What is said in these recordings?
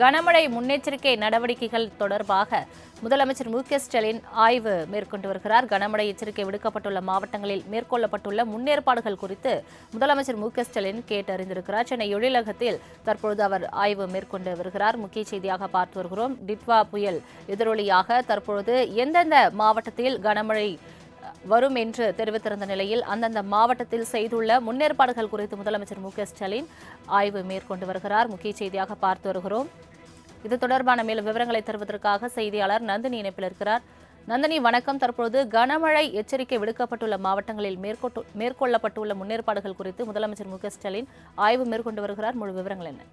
கனமழை முன்னெச்சரிக்கை நடவடிக்கைகள் தொடர்பாக முதலமைச்சர் மு க ஸ்டாலின் ஆய்வு மேற்கொண்டு வருகிறார். கனமழை எச்சரிக்கை விடுக்கப்பட்டுள்ள மாவட்டங்களில் மேற்கொள்ளப்பட்டுள்ள முன்னேற்பாடுகள் குறித்து முதலமைச்சர் மு க ஸ்டாலின் கேட்டறிந்திருக்கிறார். சென்னை எழிலகத்தில் தற்பொழுது அவர் ஆய்வு மேற்கொண்டு வருகிறார். முக்கிய செய்தியாக பார்த்து வருகிறோம். டிட்வா புயல் எதிரொலியாக தற்பொழுது எந்தெந்த மாவட்டத்தில் கனமழை வரும் என்று தெரிவித்திருந்த நிலையில் அந்தந்த மாவட்டத்தில் செய்துள்ள முன்னேற்பாடுகள் குறித்து முதலமைச்சர் மு ஸ்டாலின் ஆய்வு மேற்கொண்டு வருகிறார். முக்கிய செய்தியாக பார்த்து வருகிறோம். இது தொடர்பான மேலும் விவரங்களை தருவதற்காக செய்தியாளர் நந்தினி இணைப்பில் இருக்கிறார். நந்தினி வணக்கம். தற்பொழுது கனமழை எச்சரிக்கை விடுக்கப்பட்டுள்ள மாவட்டங்களில் மேற்கொண்டு மேற்கொள்ளப்பட்டுள்ள முன்னேற்பாடுகள் குறித்து முதலமைச்சர் மு ஸ்டாலின் ஆய்வு மேற்கொண்டு வருகிறார். முழு விவரங்கள் என்ன?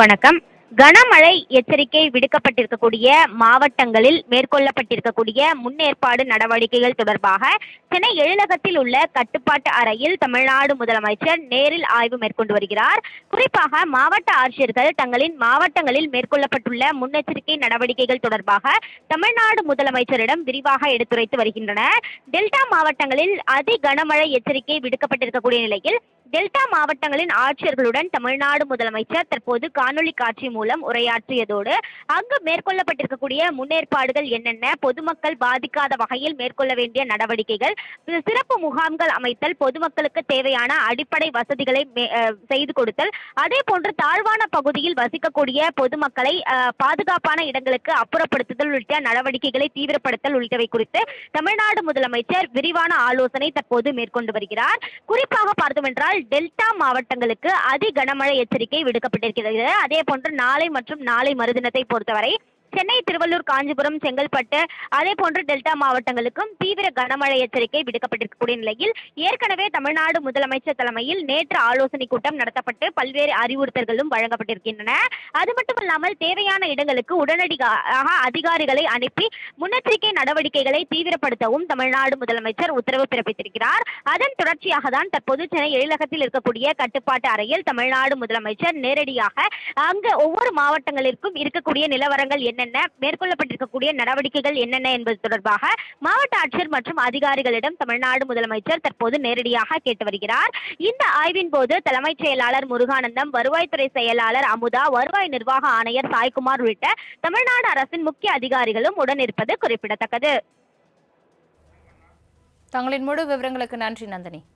வணக்கம். கனமழை எச்சரிக்கை விடுக்கப்பட்டிருக்கக்கூடிய மாவட்டங்களில் மேற்கொள்ளப்பட்டிருக்கக்கூடிய முன்னேற்பாடு நடவடிக்கைகள் தொடர்பாக சென்னை எழிலகத்தில் உள்ள கட்டுப்பாட்டு அறையில் தமிழ்நாடு முதலமைச்சர் நேரில் ஆய்வு மேற்கொண்டு வருகிறார். குறிப்பாக மாவட்ட ஆட்சியர்கள் தங்களின் மாவட்டங்களில் மேற்கொள்ளப்பட்டுள்ள முன்னெச்சரிக்கை நடவடிக்கைகள் தொடர்பாக தமிழ்நாடு முதலமைச்சரிடம் விரிவாக எடுத்துரைத்து வருகின்றனர். டெல்டா மாவட்டங்களில் அதி கனமழை எச்சரிக்கை விடுக்கப்பட்டிருக்கக்கூடிய நிலையில் டெல்டா மாவட்டங்களின் ஆட்சியர்களுடன் தமிழ்நாடு முதலமைச்சர் தற்போது காணொலி காட்சி மூலம் உரையாற்றியதோடு அங்கு மேற்கொள்ளப்பட்டிருக்கக்கூடிய முன்னேற்பாடுகள் என்னென்ன பொதுமக்கள் பாதிக்காத வகையில் மேற்கொள்ள வேண்டிய நடவடிக்கைகள் சிறப்பு முகாம்கள் அமைத்தல் பொதுமக்களுக்கு தேவையான அடிப்படை வசதிகளை மே- செய்து கொடுத்தல் அதே போன்று தாழ்வான பகுதியில் வசிக்கக்கூடிய பொதுமக்களை பாதுகாப்பான இடங்களுக்கு அப்புறப்படுத்துதல் உள்ளிட்ட நடவடிக்கைகளை தீவிரப்படுத்தல் உள்ளிட்டவை குறித்து தமிழ்நாடு முதலமைச்சர் விரிவான ஆலோசனை தற்போது மேற்கொண்டு வருகிறார். குறிப்பாக பார்த்தோம் என்றால் டெல்டா மாவட்டங்களுக்கு அதி கனமழை எச்சரிக்கை விடுக்கப்பட்டிருக்கிறது. அதே போன்று நாளை மற்றும் நாளை மறுதினத்தை பொறுத்தவரை சென்னை திருவள்ளூர் காஞ்சிபுரம் செங்கல்பட்டு அதே போன்று டெல்டா மாவட்டங்களுக்கும் தீவிர கனமழை எச்சரிக்கை விடுக்கப்பட்டிருக்கக்கூடிய நிலையில் ஏற்கனவே தமிழ்நாடு முதலமைச்சர் தலைமையில் நேற்று ஆலோசனை கூட்டம் நடத்தப்பட்டு பல்வேறு அறிவுறுத்தல்களும் வழங்கப்பட்டிருக்கின்றன. அது மட்டுமல்லாமல் தேவையான இடங்களுக்கு உடனடியாக அதிகாரிகளை அனுப்பி முன்னெச்சரிக்கை நடவடிக்கைகளை தீவிரப்படுத்தவும் தமிழ்நாடு முதலமைச்சர் உத்தரவு பிறப்பித்திருக்கிறார். அதன் தொடர்ச்சியாக தான் தற்போது சென்னை எழிலகத்தில் இருக்கக்கூடிய கட்டுப்பாட்டு அறையில் தமிழ்நாடு முதலமைச்சர் நேரடியாக அங்கு ஒவ்வொரு மாவட்டங்களிற்கும் இருக்கக்கூடிய நிலவரங்கள் என்னென்ன? மேற்கொள்ளப்பட்டிருக்கக்கூடிய நடவடிக்கைகள் என்னென்ன என்பது தொடர்பாக மாவட்ட ஆட்சியர் மற்றும் அதிகாரிகளிடம் தமிழ்நாடு முதலமைச்சர் தற்போது நேரடியாக கேட்டு வருகிறார். இந்த ஆய்வின் போது தலைமைச் செயலாளர் முருகானந்தம் வருவாய்த்துறை செயலாளர் அமுதா வருவாய் நிர்வாக ஆணையர் சாய்குமார் உள்ளிட்ட தமிழ்நாடு அரசின் முக்கிய அதிகாரிகளும் உடன் இருப்பது குறிப்பிடத்தக்கது. தங்களின் முழு விவரங்களுக்கு நன்றி நந்தினி.